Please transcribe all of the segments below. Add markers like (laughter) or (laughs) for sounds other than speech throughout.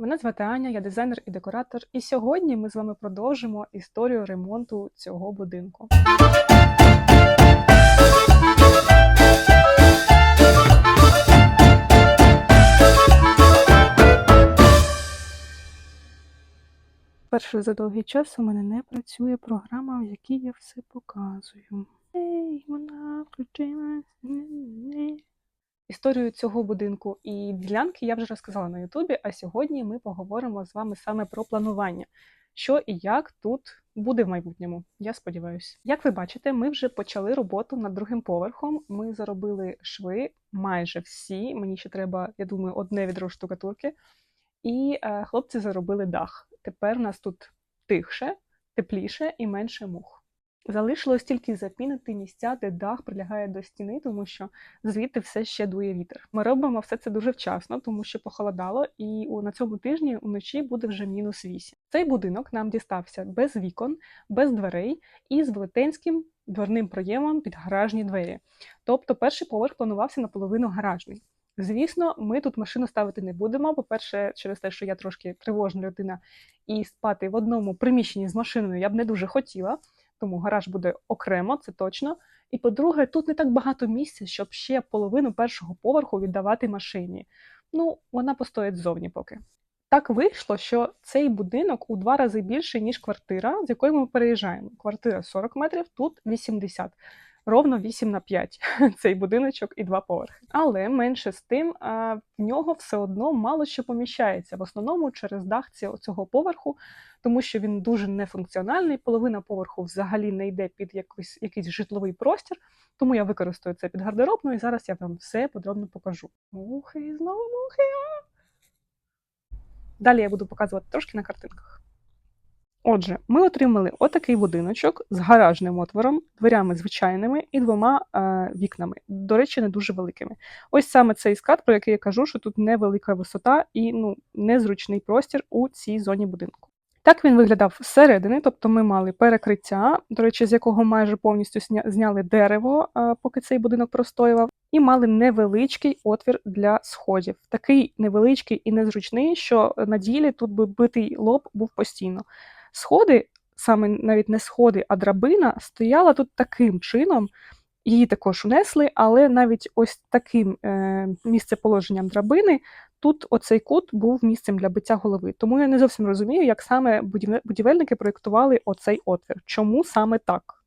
Мене звати Аня, я дизайнер і декоратор. І сьогодні ми з вами продовжимо історію ремонту цього будинку. Перше за довгий час у мене не працює програма, в якій я все показую. Ей, вона включилась. Історію цього будинку і ділянки я вже розказала на Ютубі, а сьогодні ми поговоримо з вами саме про планування, що і як тут буде в майбутньому. Я сподіваюся. Як ви бачите, ми вже почали роботу над другим поверхом. Ми заробили шви майже всі. Мені ще треба, я думаю, одне відро штукатурки. І е, хлопці заробили дах. Тепер у нас тут тихше, тепліше і менше мух. Залишилось тільки запінити місця, де дах прилягає до стіни, тому що звідти все ще дує вітер. Ми робимо все це дуже вчасно, тому що похолодало, і на цьому тижні вночі буде вже мінус 8. Цей будинок нам дістався без вікон, без дверей і з велетенським дверним проємом під гаражні двері. Тобто перший поверх планувався наполовину гаражний. Звісно, ми тут машину ставити не будемо. По-перше, через те, що я трошки тривожна людина, і спати в одному приміщенні з машиною я б не дуже хотіла тому гараж буде окремо, це точно. І по-друге, тут не так багато місця, щоб ще половину першого поверху віддавати машині. Ну, вона постоїть ззовні поки. Так вийшло, що цей будинок у два рази більший, ніж квартира, з якої ми переїжджаємо. Квартира 40 метрів, тут 80. Ровно 8 на 5 (laughs) цей будиночок і два поверхи. Але менше з тим, в нього все одно мало що поміщається, в основному через дах цього- поверху тому що він дуже нефункціональний. Половина поверху взагалі не йде під якийсь, якийсь житловий простір, тому я використаю це під гардеробну, і зараз я вам все подробно покажу. Мухи, знову мухи. Далі я буду показувати трошки на картинках. Отже, ми отримали отакий будиночок з гаражним отвором, дверями звичайними і двома е, вікнами, до речі, не дуже великими. Ось саме цей скат, про який я кажу, що тут невелика висота і ну, незручний простір у цій зоні будинку. Так він виглядав зсередини, тобто ми мали перекриття, до речі, з якого майже повністю зняли дерево, а, поки цей будинок простоював, і мали невеличкий отвір для сходів. Такий невеличкий і незручний, що на ділі тут би битий лоб був постійно. Сходи, саме навіть не сходи, а драбина, стояла тут таким чином. Її також унесли, але навіть ось таким е, місцеположенням драбини тут оцей кут був місцем для биття голови. Тому я не зовсім розумію, як саме будівельники проєктували оцей отвір. Чому саме так?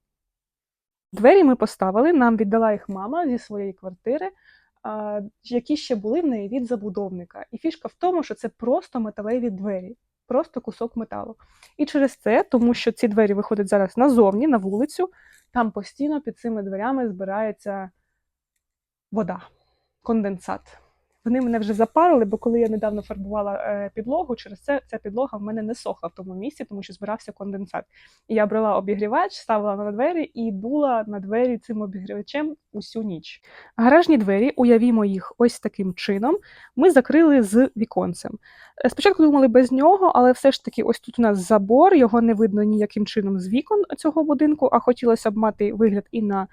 Двері ми поставили, нам віддала їх мама зі своєї квартири, які ще були в неї від забудовника. І фішка в тому, що це просто металеві двері, просто кусок металу. І через це, тому що ці двері виходять зараз назовні, на вулицю, там постійно під цими дверями збирається вода, конденсат. Вони мене вже запарили, бо коли я недавно фарбувала е, підлогу, через це ця підлога в мене не сохла в тому місці, тому що збирався конденсат. І я брала обігрівач, ставила на двері і дула на двері цим обігрівачем усю ніч. Гаражні двері, уявімо їх ось таким чином, ми закрили з віконцем. Е, Спочатку думали без нього, але все ж таки, ось тут у нас забор, його не видно ніяким чином з вікон цього будинку, а хотілося б мати вигляд і на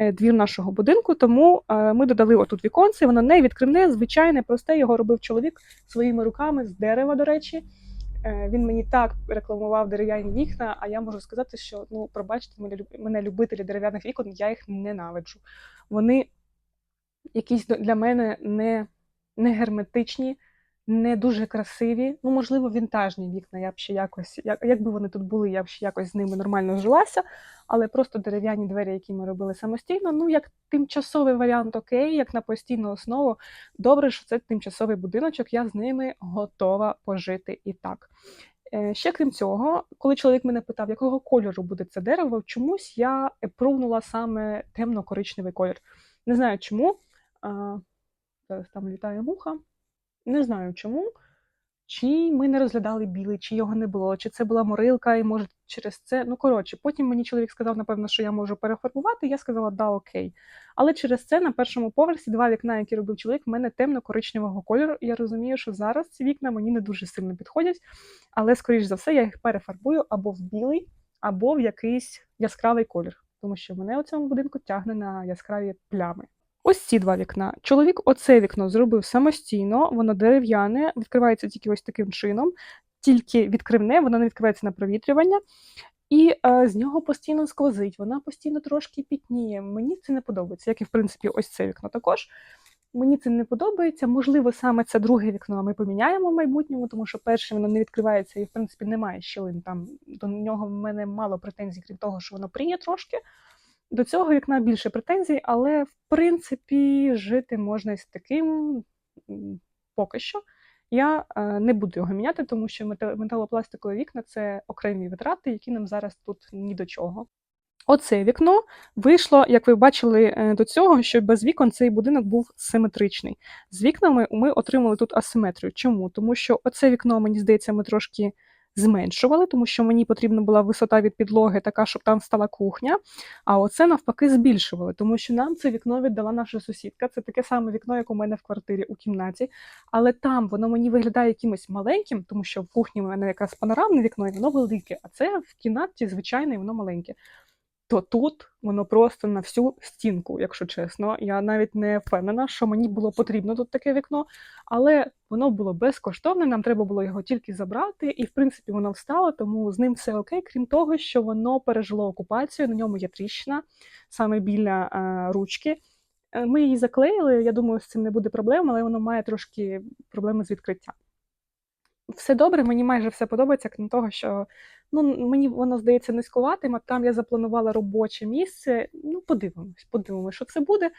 двір нашого будинку, тому е, ми додали отут віконце, воно не відкривне, звичайне, просте, його робив чоловік своїми руками з дерева, до речі. Е, Він мені так рекламував дерев'яні вікна, а я можу сказати, що ну, пробачте мене, люб- любителі дерев'яних вікон, я їх ненавиджу. Вони якісь для мене не, не герметичні, не дуже красиві. Ну, можливо, вінтажні вікна. Я б ще якось, як, якби вони тут були, я б ще якось з ними нормально зжилася. Але просто дерев'яні двері, які ми робили самостійно, ну як тимчасовий варіант, окей, як на постійну основу. Добре, що це тимчасовий будиночок, я з ними готова пожити і так. Е, Ще крім цього, коли чоловік мене питав, якого кольору буде це дерево, чомусь я пругнула саме темно-коричневий колір. Не знаю чому. Зараз там літає муха. Не знаю чому. Чи ми не розглядали білий, чи його не було, чи це була морилка, і може через це. Ну, коротше, потім мені чоловік сказав, напевно, що я можу перефарбувати. Я сказала, да, окей. Але через це на першому поверсі два вікна, які робив чоловік, в мене темно-коричневого кольору. І я розумію, що зараз ці вікна мені не дуже сильно підходять, але, скоріш за все, я їх перефарбую або в білий, або в якийсь яскравий колір, тому що мене у цьому будинку тягне на яскраві плями. Ось ці два вікна. Чоловік оце вікно зробив самостійно, воно дерев'яне, відкривається тільки ось таким чином, тільки відкривне, воно не відкривається на провітрювання. І е, з нього постійно сквозить, вона постійно трошки пітніє. Мені це не подобається, як і в принципі ось це вікно також. Мені це не подобається. Можливо, саме це друге вікно ми поміняємо в майбутньому, тому що перше воно не відкривається і, в принципі, немає щілин. Там до нього в мене мало претензій, крім того, що воно пріє трошки. До цього вікна більше претензій, але в принципі жити можна з таким поки що. Я е, не буду його міняти, тому що металопластикові вікна це окремі витрати, які нам зараз тут ні до чого. Оце вікно вийшло, як ви бачили е, до цього, що без вікон цей будинок був симетричний. З вікнами ми отримали тут асиметрію. Чому? Тому що оце вікно, мені здається, ми трошки зменшували, тому що мені потрібна була висота від підлоги, така, щоб там стала кухня. А оце навпаки збільшували, тому що нам це вікно віддала наша сусідка. Це таке саме вікно, як у мене в квартирі у кімнаті. Але там воно мені виглядає якимось маленьким, тому що в кухні в мене якраз панорамне вікно, і воно велике, а це в кімнаті звичайне, і воно маленьке. То тут воно просто на всю стінку, якщо чесно. Я навіть не впевнена, що мені було потрібно тут таке вікно, але воно було безкоштовне, нам треба було його тільки забрати, і в принципі воно встало, тому з ним все окей, крім того, що воно пережило окупацію, на ньому є тріщина саме біля е, ручки. Е, Ми її заклеїли. Я думаю, з цим не буде проблем, але воно має трошки проблеми з відкриттям. Все добре, мені майже все подобається, крім того, що ну, мені воно здається низькуватим, а там я запланувала робоче місце. Ну, подивимось, подивимось, що це буде.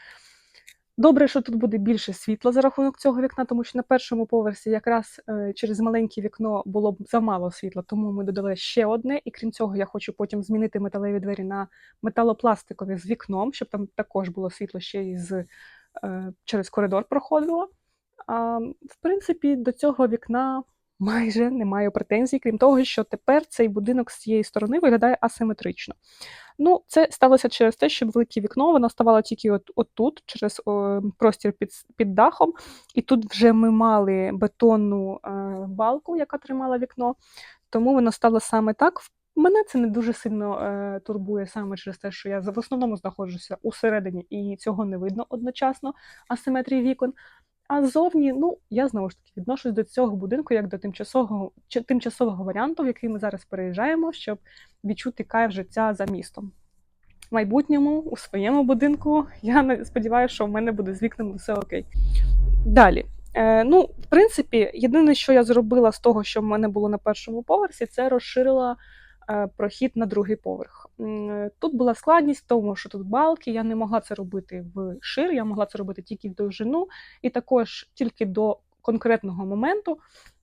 Добре, що тут буде більше світла за рахунок цього вікна, тому що на першому поверсі якраз е, через маленьке вікно було б замало світла, тому ми додали ще одне. І крім цього, я хочу потім змінити металеві двері на металопластикові з вікном, щоб там також було світло ще і з, е, через коридор проходило. А, в принципі, до цього вікна майже не маю претензій, крім того, що тепер цей будинок з цієї сторони виглядає асиметрично. Ну, це сталося через те, що велике вікно воно ставало тільки от, отут, через о, простір під, під дахом, і тут вже ми мали бетонну е, балку, яка тримала вікно, тому воно стало саме так. Мене це не дуже сильно е, турбує саме через те, що я в основному знаходжуся усередині, і цього не видно одночасно асиметрії вікон. А ззовні, ну, я знову ж таки відношусь до цього будинку як до тимчасового, тимчасового варіанту, в який ми зараз переїжджаємо, щоб відчути кайф життя за містом. В майбутньому у своєму будинку я сподіваюся, що в мене буде з вікнами все окей. Далі. Е, ну, в принципі, єдине, що я зробила з того, що в мене було на першому поверсі, це розширила прохід на другий поверх. Е, Тут була складність в тому, що тут балки, я не могла це робити в шир, я могла це робити тільки в довжину, і також тільки до конкретного моменту.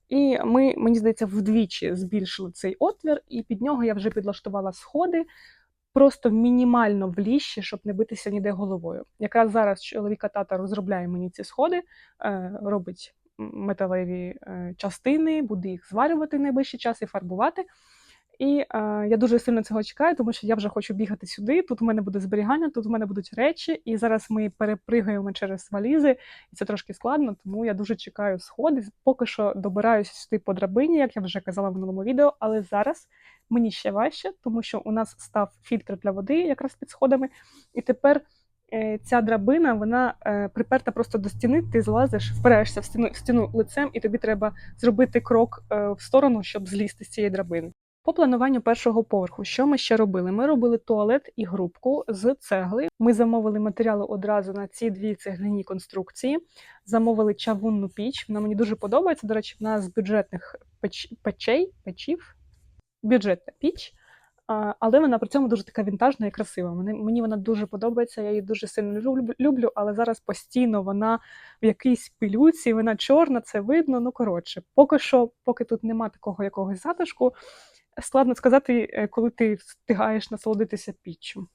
І ми, мені здається, вдвічі збільшили цей отвір, і під нього я вже підлаштувала сходи просто мінімально влізші, щоб не битися ніде головою. Якраз зараз чоловіка тата розробляє мені ці сходи, е, робить металеві е, частини, буде їх зварювати в найближчий час і фарбувати. І е, я дуже сильно цього чекаю, тому що я вже хочу бігати сюди. Тут у мене буде зберігання, тут у мене будуть речі, і зараз ми перепригаємо через валізи, і це трошки складно, тому я дуже чекаю сходи. Поки що добираюся сюди по драбині, як я вже казала в минулому відео, але зараз мені ще важче, тому що у нас став фільтр для води якраз під сходами, і тепер. е, Ця драбина вона е, приперта просто до стіни. Ти злазиш, впираєшся в стіну в стіну лицем, і тобі треба зробити крок е, в сторону, щоб злізти з цієї драбини. По плануванню першого поверху, що ми ще робили? Ми робили туалет і грубку з цегли. Ми замовили матеріали одразу на ці дві цегляні конструкції. Замовили чавунну піч. Вона мені дуже подобається. До речі, вона з бюджетних печ... печей, печів, бюджетна піч. Але вона при цьому дуже така вінтажна і красива. Мені, вона дуже подобається, я її дуже сильно люблю, але зараз постійно вона в якійсь пилюці, вона чорна, це видно. Ну коротше, поки що, поки тут нема такого якогось затишку, складно сказати, е, коли ти встигаєш насолодитися піччю.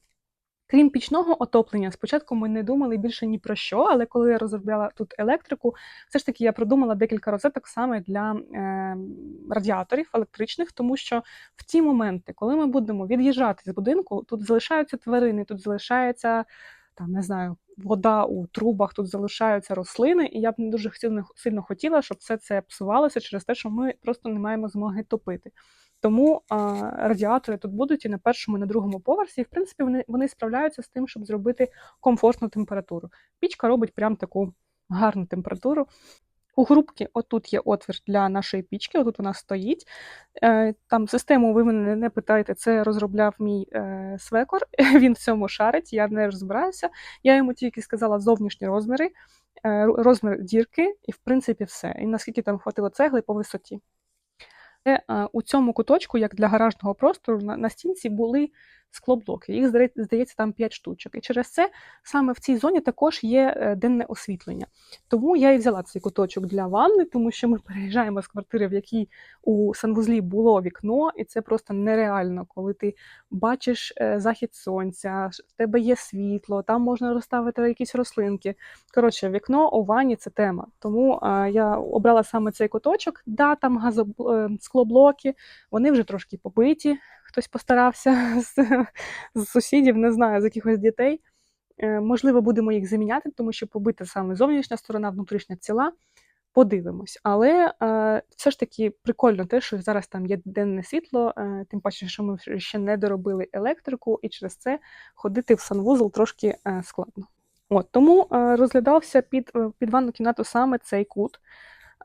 Крім пічного отоплення, спочатку ми не думали більше ні про що, але коли я розробляла тут електрику, все ж таки я продумала декілька розеток саме для е, радіаторів електричних, тому що в ті моменти, коли ми будемо від'їжджати з будинку, тут залишаються тварини, тут залишається там, не знаю, вода у трубах, тут залишаються рослини, і я б не дуже сильно, сильно хотіла, щоб все це псувалося через те, що ми просто не маємо змоги топити. Тому а, радіатори тут будуть і на першому, і на другому поверсі. І в принципі вони, вони справляються з тим, щоб зробити комфортну температуру. Пічка робить прям таку гарну температуру. У грубки отут є отвір для нашої пічки, отут вона стоїть. Е, Там систему ви мене не питаєте, це розробляв мій е, свекор. (laughs) Він в цьому шарить, я не розбираюся. Я йому тільки сказала зовнішні розміри, е, розмір дірки, і в принципі все. І наскільки там хватило цегли по висоті. Е, у цьому куточку, як для гаражного простору, на, на стінці були склоблоки. Їх здає- здається там 5 штучок. І через це саме в цій зоні також є е, денне освітлення. Тому я і взяла цей куточок для ванни, тому що ми (laughs) переїжджаємо з квартири, в якій у санвузлі було вікно, і це просто нереально, коли ти бачиш е, захід сонця, в тебе є світло, там можна розставити якісь рослинки. Коротше, вікно у ванні це тема. Тому е, я обрала саме цей куточок. Да, там газоб... склоблоки, вони вже трошки побиті. Хтось постарався (laughs) з, з сусідів, не знаю, з якихось дітей. Е, Можливо, будемо їх заміняти, тому що побита саме зовнішня сторона, внутрішня ціла. Подивимось. Але е, все ж таки прикольно те, що зараз там є денне світло, е, тим паче, що ми ще не доробили електрику, і через це ходити в санвузол трошки е, складно. От, тому е, розглядався під, е, під ванну кімнату саме цей кут.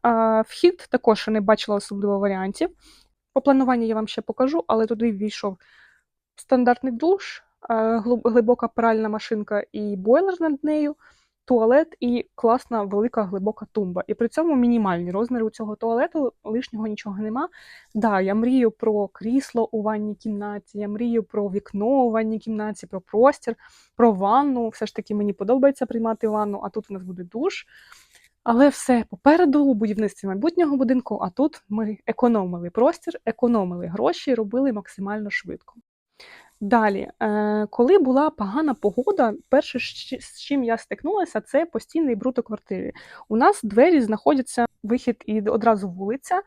А, Вхід також не бачила особливо варіантів. По плануванню я вам ще покажу, але туди ввійшов стандартний душ, е, глибока пральна машинка і бойлер над нею, туалет і класна велика глибока тумба. І при цьому мінімальні розміри у цього туалету, лишнього нічого нема. Да, я мрію про крісло у ванній кімнаті, я мрію про вікно у ванній кімнаті, про простір, про ванну. Все ж таки мені подобається приймати ванну, а тут у нас буде душ. Але все попереду у будівництві майбутнього будинку, а тут ми економили простір, економили гроші, робили максимально швидко. Далі, е, коли була погана погода, перше, з чим я стикнулася, це постійний бруд у квартирі. У нас двері знаходяться вихід і одразу вулиця.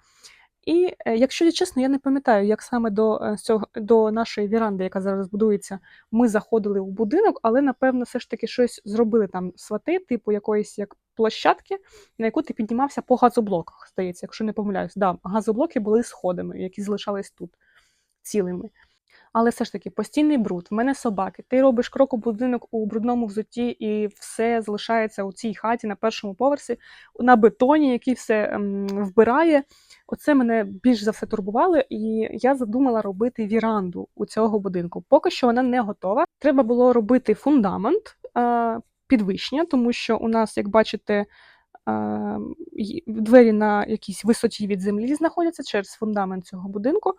І е, якщо я чесно, я не пам'ятаю, як саме до, е, цього, до нашої віранди, яка зараз будується, ми заходили у будинок, але напевно все ж таки щось зробили там свати, типу якоїсь як площадки, на яку ти піднімався по газоблоках, здається, якщо не помиляюсь. Да, газоблоки були сходами, які залишались тут цілими. Але все ж таки постійний бруд. В мене собаки. Ти робиш крок у будинок у брудному взутті, і все залишається у цій хаті на першому поверсі на бетоні, який все ем, вбирає. Оце мене більш за все турбувало, і я задумала робити віранду у цього будинку. Поки що вона не готова. Треба було робити фундамент е, підвищення, тому що у нас, як бачите, е, двері на якійсь висоті від землі знаходяться через фундамент цього будинку.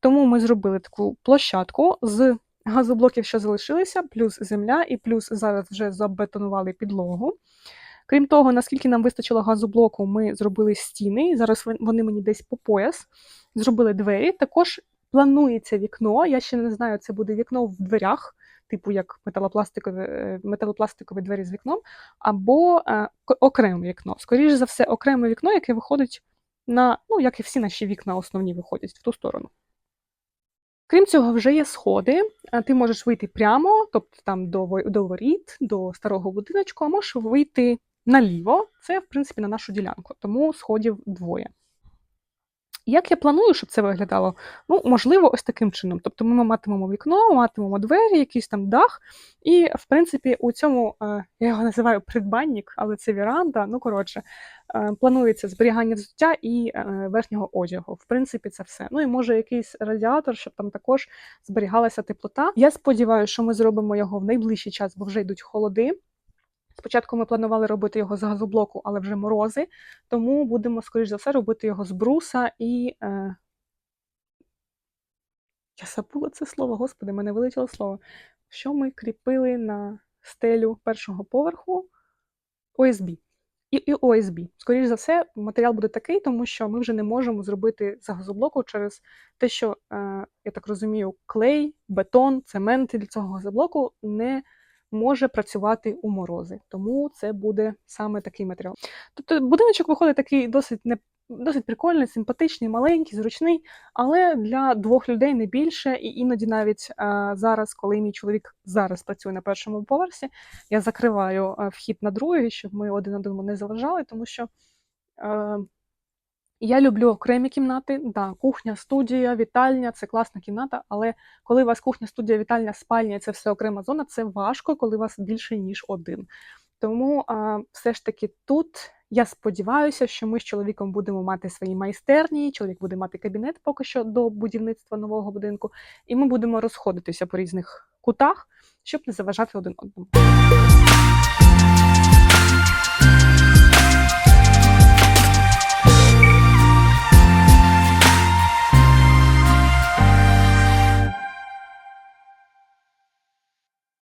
Тому ми зробили таку площадку з газоблоків, що залишилися, плюс земля, і плюс зараз вже забетонували підлогу. Крім того, наскільки нам вистачило газоблоку, ми зробили стіни. Зараз вони мені десь по пояс. Зробили двері. Також планується вікно. Я ще не знаю, це буде вікно в дверях, типу як металопластикові, е, металопластикові двері з вікном, або е, окреме вікно. Скоріше за все, окреме вікно, яке виходить на, ну, як і всі наші вікна основні виходять в ту сторону. Крім цього, вже є сходи. Ти можеш вийти прямо, тобто там до, до воріт, до старого будиночку, а можеш вийти наліво. Це, в принципі, на нашу ділянку, тому сходів двоє. Як я планую, щоб це виглядало? Ну, можливо, ось таким чином. Тобто ми матимемо вікно, матимемо двері, якийсь там дах. І, в принципі, у цьому е, я його називаю придбанник, але це віранда. Ну, коротше, е, планується зберігання взуття і е, верхнього одягу. В принципі, це все. Ну і може якийсь радіатор, щоб там також зберігалася теплота. Я сподіваюся, що ми зробимо його в найближчий час, бо вже йдуть холоди. Спочатку ми планували робити його з газоблоку, але вже морози, тому будемо, скоріш за все, робити його з бруса і. Е... Я забула це слово, господи, мене вилетіло слово. Що ми кріпили на стелю першого поверху? ОСБ. І, і ОСБ. Скоріш за все, матеріал буде такий, тому що ми вже не можемо зробити з газоблоку через те, що, е, я так розумію, клей, бетон, цемент для цього газоблоку не може працювати у морози. Тому це буде саме такий матеріал. Тобто будиночок виходить такий досить не, досить прикольний, симпатичний, маленький, зручний, але для двох людей не більше. І іноді навіть е, зараз, коли мій чоловік зараз працює на першому поверсі, я закриваю е, вхід на другий, щоб ми один одному не заважали, тому що. Е, я люблю окремі кімнати. Да, кухня, студія, вітальня це класна кімната, але коли у вас кухня, студія, вітальня, спальня це все окрема зона, це важко, коли у вас більше ніж один. Тому а, все ж таки тут я сподіваюся, що ми з чоловіком будемо мати свої майстерні. Чоловік буде мати кабінет поки що до будівництва нового будинку, і ми будемо розходитися по різних кутах, щоб не заважати один одному.